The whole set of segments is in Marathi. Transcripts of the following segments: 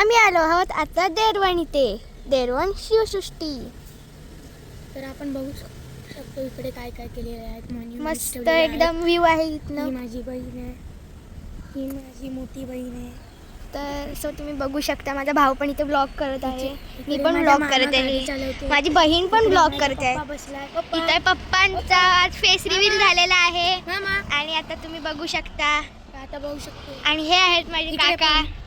आम्ही आलो आहोत आता देरवण इथे देरवण शिवसृष्टी. तर आपण बघू शक- शकतो इकडे काय काय केलेले आहेत. मस्त. एकदम व्ह्यू आहे इथनं. माझी बहीण आहे. ही माझी मोठी बहीण आहे. तर सो तुम्ही बघू शकता माझा भाऊ पण इथे ब्लॉग करत आहे. मी पण ब्लॉग करत आहे. माझी बहीण पण ब्लॉग करते आहे. इथे पप्पांचा आज फेस रिव्हील झालेला आहे. आणि आता तुम्ही बघू शकता. आता बघू शकतो. आणि हे आहेत माझे काका.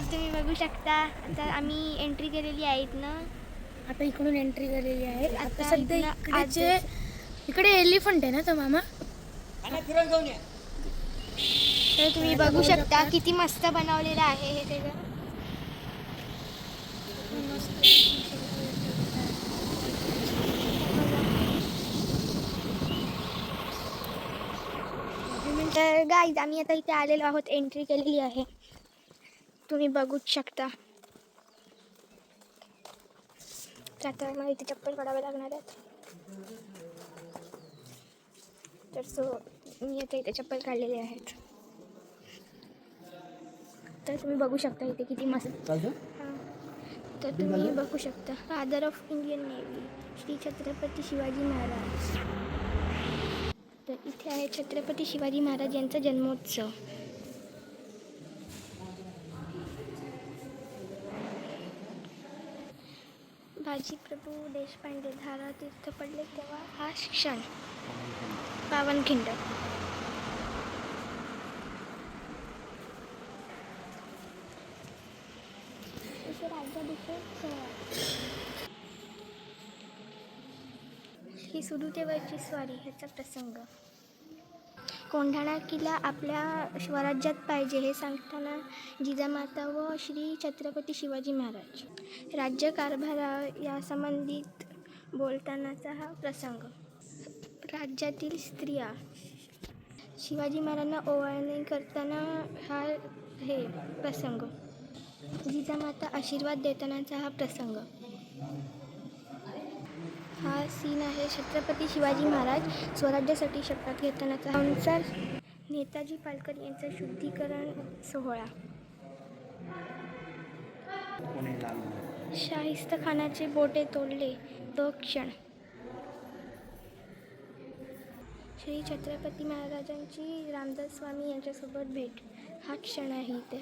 तर तुम्ही बघू शकता. आता आम्ही एंट्री केलेली आहे इथनं आता इकडून एंट्री झालेली आहे. आता सध्या इकडेचे इकडे एलिफंट आहे ना तो मामा. तर तुम्ही बघू शकता किती मस्त बनवलेलं आहे हे सगळं. तर गाईज आम्ही आता इथे आलेलो आहोत. एंट्री केलेली आहे. तुम्ही बघूच शकता. तर आता मला इथे चप्पल काढावे लागणार आहेत. तर सो मी आता इथे चप्पल काढलेले आहेत. तर तुम्ही बघू शकता इथे किती मस्त. तर तुम्ही बघू शकता. Father of Indian navy Shri Chhatrapati Shivaji Maharaj. तर इथे आहे छत्रपती शिवाजी महाराज यांचा जन्मोत्सव. बाजीप्रभू देशपांडे धारा तीर्थ पडले तेव्हा हा क्षण पावनखिंड ही राज्याभिषेक सोहळा ही स्वारी ह्याचा प्रसंग. कोंढाणा किल्ला आपल्या स्वराज्यात पाहिजे हे सांगताना जिजामाता व श्री छत्रपती शिवाजी महाराज. राज्यकारभारा कारभारा यासंबंधित बोलतानाचा हा प्रसंग. राज्यातील स्त्रिया. शिवाजी महाराजांना ओवाळणी करताना हा हे प्रसंग. जिजामाता आशीर्वाद देतानाचा हा प्रसंग. सीन आहे. छत्रपती शिवाजी महाराज स्वराज्यासाठी शपथ घेतानाचा. संसार नेताजी पालकर यांचा शुद्धीकरण सोहळा. शाहिस्त खानाचे बोटे तोडले. तो क्षण. श्री छत्रपती महाराजांची रामदास स्वामी यांच्यासोबत भेट. हा क्षण आहे इथे.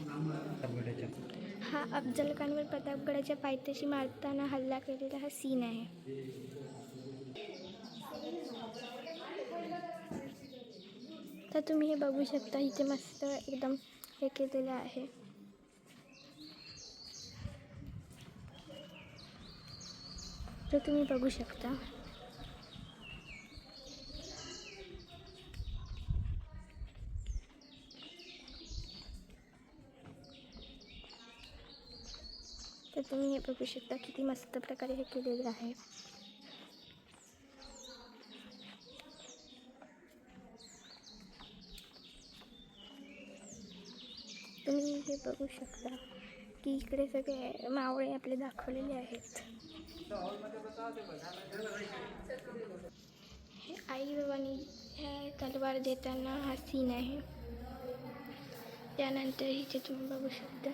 हा अफजल खानवर प्रतापगडाच्या पायथ्याशी मारताना हल्ला केलेला हा सीन आहे. तर तुम्ही हे बघू शकता इथे मस्त एकदम हे केलेलं आहे. तर तुम्ही बघू शकता. तर तुम्ही हे बघू शकता किती मस्त प्रकारे हे केलेलं आहे. तुम्ही हे बघू शकता की इकडे सगळे मावळे आपले दाखवलेले आहेत. हे आई बाबांनी ह्या तलवार देताना हा सीन आहे. त्यानंतर इथे तुम्ही बघू शकता.